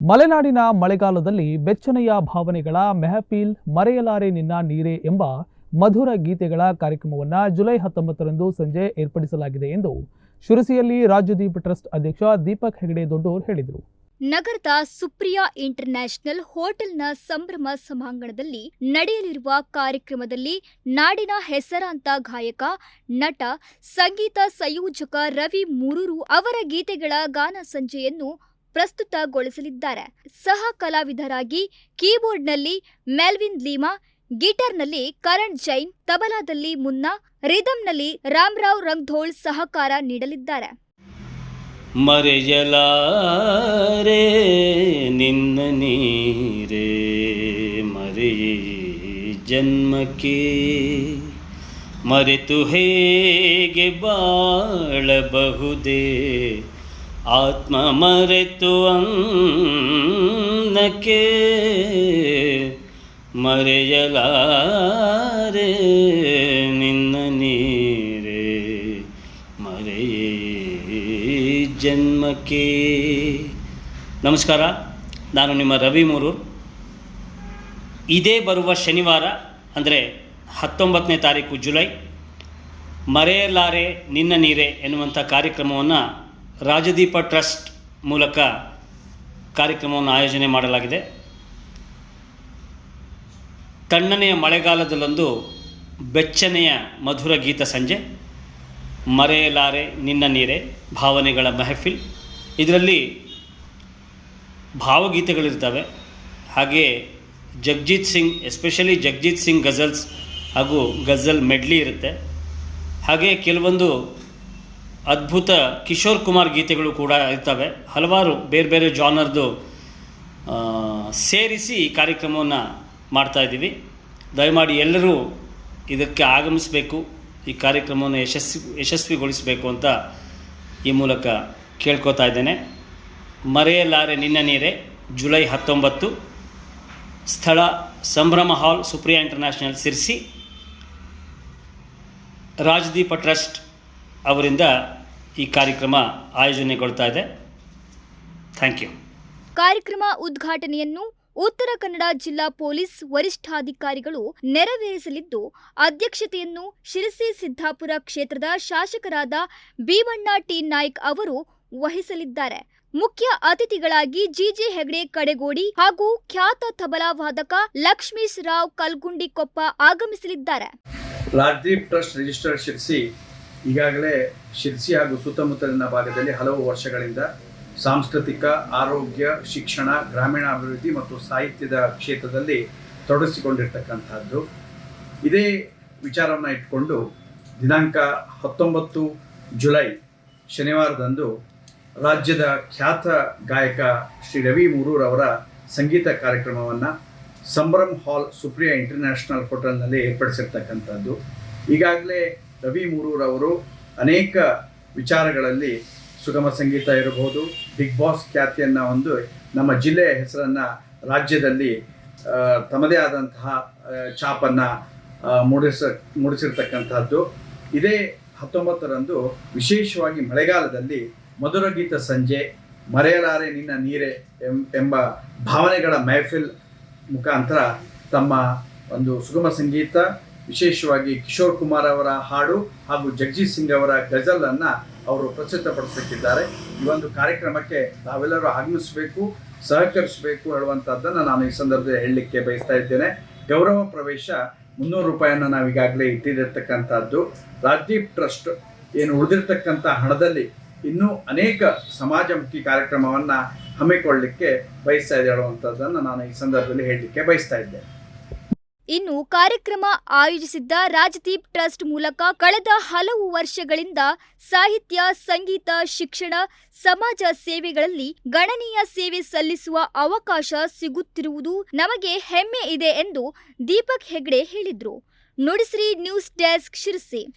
ಮಲೆನಾಡಿನ ಮಳೆಗಾಲದಲ್ಲಿ ಬೆಚ್ಚನೆಯ ಭಾವನೆಗಳ ಮೆಹಫೀಲ್ ಮರೆಯಲಾರೆ ನಿನ್ನ ನೀರೇ ಎಂಬ ಮಧುರ ಗೀತೆಗಳ ಕಾರ್ಯಕ್ರಮವನ್ನು ಜುಲೈ ಹತ್ತೊಂಬತ್ತರಂದು ಸಂಜೆ ಏರ್ಪಡಿಸಲಾಗಿದೆ ಎಂದು ಶಿರಸಿಯಲ್ಲಿ ರಾಜ್ಯದೀಪ್ ಟ್ರಸ್ಟ್ ಅಧ್ಯಕ್ಷ ದೀಪಕ್ ಹೆಗಡೆ ದೊಡ್ಡೋರ್ ಹೇಳಿದರು. ನಗರದ ಸುಪ್ರಿಯಾ ಇಂಟರ್ನ್ಯಾಷನಲ್ ಹೋಟೆಲ್ನ ಸಂಭ್ರಮ ಸಭಾಂಗಣದಲ್ಲಿ ನಡೆಯಲಿರುವ ಕಾರ್ಯಕ್ರಮದಲ್ಲಿ ನಾಡಿನ ಹೆಸರಾಂತ ಗಾಯಕ, ನಟ, ಸಂಗೀತ ಸಂಯೋಜಕ ರವಿ ಮೂರೂರು ಅವರ ಗೀತೆಗಳ ಗಾನ ಸಂಜೆಯನ್ನು ಪ್ರಸ್ತುತಗೊಳಿಸಲಿದ್ದಾರೆ. ಸಹ ಕಲಾವಿದರಾಗಿ ಕೀಬೋರ್ಡ್ನಲ್ಲಿ ಮೆಲ್ವಿನ್ ಲೀಮಾ, ಗಿಟಾರ್ನಲ್ಲಿ ಕರಣ್ ಜೈನ್, ತಬಲಾದಲ್ಲಿ ಮುನ್ನಾ, ರಿದಮ್ನಲ್ಲಿ ರಾಮರಾವ್ ರಂಗ್ಧೋಳ್ ಸಹಕಾರ ನೀಡಲಿದ್ದಾರೆ. ಮರೆಯಲಾರೆ ನಿನ್ನ ಜನ್ಮಕ್ಕೆ. ಮರೆತು ಹೇಗೆ ಬಾಳಬಹುದೇ ಆತ್ಮ ಮರೆತು ಅನ್ನಕ್ಕೆ ಮರೆಯಲಾರೆ ನಿನ್ನ ನೀರೆ. ಮರೆಯೇ ಜನ್ಮಕ್ಕೆ. ನಮಸ್ಕಾರ, ನಾನು ನಿಮ್ಮ ರವಿ ಮೂರೂರ್ ಇದೇ ಬರುವ ಶನಿವಾರ, ಅಂದರೆ ಹತ್ತೊಂಬತ್ತನೇ ತಾರೀಕು ಜುಲೈ. ಮರೆಯಲಾರೆ ನಿನ್ನ ನೀರೆ ಎನ್ನುವಂಥ ಕಾರ್ಯಕ್ರಮವನ್ನು ರಾಜದೀಪ ಟ್ರಸ್ಟ್ ಮೂಲಕ ಕಾರ್ಯಕ್ರಮವನ್ನು ಆಯೋಜನೆ ಮಾಡಲಾಗಿದೆ. ತಣ್ಣನೆಯ ಮಳೆಗಾಲದಲ್ಲೊಂದು ಬೆಚ್ಚನೆಯ ಮಧುರ ಗೀತ ಸಂಜೆ. ಮರೆಯಲಾರೆ ನಿನ್ನ ನೀರೆ, ಭಾವನೆಗಳ ಮೆಹಫಿಲ್. ಇದರಲ್ಲಿ ಭಾವಗೀತೆಗಳಿರ್ತವೆ. ಹಾಗೆ ಜಗ್ಜೀತ್ ಸಿಂಗ್, ಎಸ್ಪೆಷಲಿ ಜಗ್ಜೀತ್ ಸಿಂಗ್ ಗಜಲ್ಸ್ ಹಾಗೂ ಗಜಲ್ ಮೆಡ್ಲಿ ಇರುತ್ತೆ. ಹಾಗೆ ಕೆಲವೊಂದು ಅದ್ಭುತ ಕಿಶೋರ್ ಕುಮಾರ್ ಗೀತೆಗಳು ಕೂಡ ಇರ್ತವೆ. ಹಲವಾರು ಬೇರೆ ಬೇರೆ ಜಾನರ್ದು ಸೇರಿಸಿ ಈ ಕಾರ್ಯಕ್ರಮವನ್ನು ಮಾಡ್ತಾ ಇದ್ದೀವಿ. ದಯಮಾಡಿ ಎಲ್ಲರೂ ಇದಕ್ಕೆ ಆಗಮಿಸಬೇಕು, ಈ ಕಾರ್ಯಕ್ರಮವನ್ನು ಯಶಸ್ವಿ, ಯಶಸ್ವಿಗೊಳಿಸಬೇಕು ಅಂತ ಈ ಮೂಲಕ ಕೇಳ್ಕೊತಾ ಇದ್ದೇನೆ. ಮರೆಯಲಾರೆ ನಿನ್ನ ನೀರೆ, ಜುಲೈ ಹತ್ತೊಂಬತ್ತು, ಸ್ಥಳ ಸಂಭ್ರಮ hall Supriya international Sirsi, Rajdeep trust ಅವರಿಂದ ಈ ಕಾರ್ಯಕ್ರಮ ಆಯೋಜನೆಗೊಳ್ತಾ ಇದೆ. ಥ್ಯಾಂಕ್ ಯು ಕಾರ್ಯಕ್ರಮ ಉದ್ಘಾಟನೆಯನ್ನು ಉತ್ತರ ಕನ್ನಡ ಜಿಲ್ಲಾ ಪೊಲೀಸ್ ವರಿಷ್ಠಾಧಿಕಾರಿಗಳು ನೆರವೇರಿಸಲಿದ್ದು ಅಧ್ಯಕ್ಷತೆಯನ್ನು ಶಿರಸಿ ಸಿದ್ದಾಪುರ ಕ್ಷೇತ್ರದ ಶಾಸಕರಾದ ಭೀಮಣ್ಣ ಟಿ. ನಾಯ್ಕ್ ಅವರು ವಹಿಸಲಿದ್ದಾರೆ. ಮುಖ್ಯ ಅತಿಥಿಗಳಾಗಿ ಜಿಜೆ ಹೆಗಡೆ ಕಡೆಗೋಡಿ ಹಾಗೂ ಖ್ಯಾತ ತಬಲಾ ವಾದಕ ಲಕ್ಷ್ಮೀಶ್ ರಾವ್ ಕಲ್ಗುಂಡಿಕೊಪ್ಪ ಆಗಮಿಸಲಿದ್ದಾರೆ. ರಿಜಿಸ್ಟರ್ಡ್ ಶಿರ್ಸಿ ಈಗಾಗಲೇ ಶಿರ್ಸಿ ಹಾಗೂ ಸುತ್ತಮುತ್ತಲಿನ ಭಾಗದಲ್ಲಿ ಹಲವು ವರ್ಷಗಳಿಂದ ಸಾಂಸ್ಕೃತಿಕ, ಆರೋಗ್ಯ, ಶಿಕ್ಷಣ, ಗ್ರಾಮೀಣಾಭಿವೃದ್ಧಿ ಮತ್ತು ಸಾಹಿತ್ಯದ ಕ್ಷೇತ್ರದಲ್ಲಿ ತೊಡಗಿಸಿಕೊಂಡಿರ್ತಕ್ಕಂಥದ್ದು. ಇದೇ ವಿಚಾರವನ್ನು ಇಟ್ಕೊಂಡು ದಿನಾಂಕ ಹತ್ತೊಂಬತ್ತು ಜುಲೈ ಶನಿವಾರದಂದು ರಾಜ್ಯದ ಖ್ಯಾತ ಗಾಯಕ ಶ್ರೀ ರವಿ ಮೂರೂರವರ ಸಂಗೀತ ಕಾರ್ಯಕ್ರಮವನ್ನು ಸಂಭ್ರಮ್ ಹಾಲ್ ಸುಪ್ರಿಯಾ ಇಂಟರ್ನ್ಯಾಷನಲ್ ಹೋಟೆಲ್ನಲ್ಲಿ ಏರ್ಪಡಿಸಿರ್ತಕ್ಕಂಥದ್ದು. ಈಗಾಗಲೇ ರವಿ ಮೂರೂರವರು ಅನೇಕ ವಿಚಾರಗಳಲ್ಲಿ ಸುಗಮ ಸಂಗೀತ ಇರಬಹುದು. ಬಿಗ್ ಬಾಸ್ ಖ್ಯಾತಿಯನ್ನು ಒಂದು ನಮ್ಮ ಜಿಲ್ಲೆಯ ಹೆಸರನ್ನು ರಾಜ್ಯದಲ್ಲಿ ತಮ್ಮದೇ ಆದಂತಹ ಛಾಪನ್ನು ಮೂಡಿಸ ಮೂಡಿಸಿರ್ತಕ್ಕಂಥದ್ದು ಇದೇ ಹತ್ತೊಂಬತ್ತರಂದು ವಿಶೇಷವಾಗಿ ಮಳೆಗಾಲದಲ್ಲಿ ಮಧುರ ಗೀತ ಸಂಜೆ, ಮರೆಯಲಾರೆ ನಿನ್ನ ನೀರೆ ಎಂಬ ಭಾವನೆಗಳ ಮೆಹಫಿಲ್ ಮುಖಾಂತರ ತಮ್ಮ ಒಂದು ಸುಗಮ ಸಂಗೀತ ವಿಶೇಷವಾಗಿ ಕಿಶೋರ್ ಕುಮಾರ್ ಅವರ ಹಾಡು ಹಾಗೂ ಜಗಜೀತ್ ಸಿಂಗ್ ಅವರ ಗಜಲ್ ಅನ್ನ ಅವರು ಪ್ರಸ್ತುತಪಡಿಸುತ್ತಿದ್ದಾರೆ ಈ ಒಂದು ಕಾರ್ಯಕ್ರಮಕ್ಕೆ ತಾವೆಲ್ಲರೂ ಆಗಮಿಸಬೇಕು, ಸಹಕರಿಸಬೇಕು ಹೇಳುವಂಥದ್ದನ್ನು ನಾನು ಈ ಸಂದರ್ಭದಲ್ಲಿ ಹೇಳಲಿಕ್ಕೆ ಬಯಸ್ತಾ ಇದ್ದೇನೆ. ಗೌರವ ಪ್ರವೇಶ ಮುನ್ನೂರು ರೂಪಾಯಿಯನ್ನು ನಾವು ಈಗಾಗಲೇ ಇಟ್ಟಿರತಕ್ಕಂಥದ್ದು. ರಾಜ್ದೀಪ್ ಟ್ರಸ್ಟ್ ಏನು ಉಳಿದಿರ್ತಕ್ಕಂಥ ಹಣದಲ್ಲಿ ಇನ್ನೂ ಅನೇಕ ಸಮಾಜಮುಖಿ ಕಾರ್ಯಕ್ರಮವನ್ನು ಹಮ್ಮಿಕೊಳ್ಳಲಿಕ್ಕೆ ಬಯಸ್ತಾ ಇದೆ ಹೇಳುವಂಥದ್ದನ್ನು ನಾನು ಈ ಸಂದರ್ಭದಲ್ಲಿ ಹೇಳಲಿಕ್ಕೆ ಬಯಸ್ತಾ ಇದ್ದೇನೆ. ಇನ್ನು ಕಾರ್ಯಕ್ರಮ ಆಯೋಜಿಸಿದ್ದ ರಾಜದೀಪ್ ಟ್ರಸ್ಟ್ ಮೂಲಕ ಕಳೆದ ಹಲವು ವರ್ಷಗಳಿಂದ ಸಾಹಿತ್ಯ, ಸಂಗೀತ, ಶಿಕ್ಷಣ, ಸಮಾಜ ಸೇವೆಗಳಲ್ಲಿ ಗಣನೀಯ ಸೇವೆ ಸಲ್ಲಿಸುವ ಅವಕಾಶ ಸಿಗುತ್ತಿರುವುದು ನಮಗೆ ಹೆಮ್ಮೆ ಇದೆ ಎಂದು ದೀಪಕ್ ಹೆಗ್ಡೆ ಹೇಳಿದರು. ನುಡಿಸ್ರಿ ನ್ಯೂಸ್ ಡೆಸ್ಕ್ ಶಿರಸಿ.